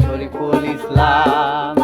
Shariful Islam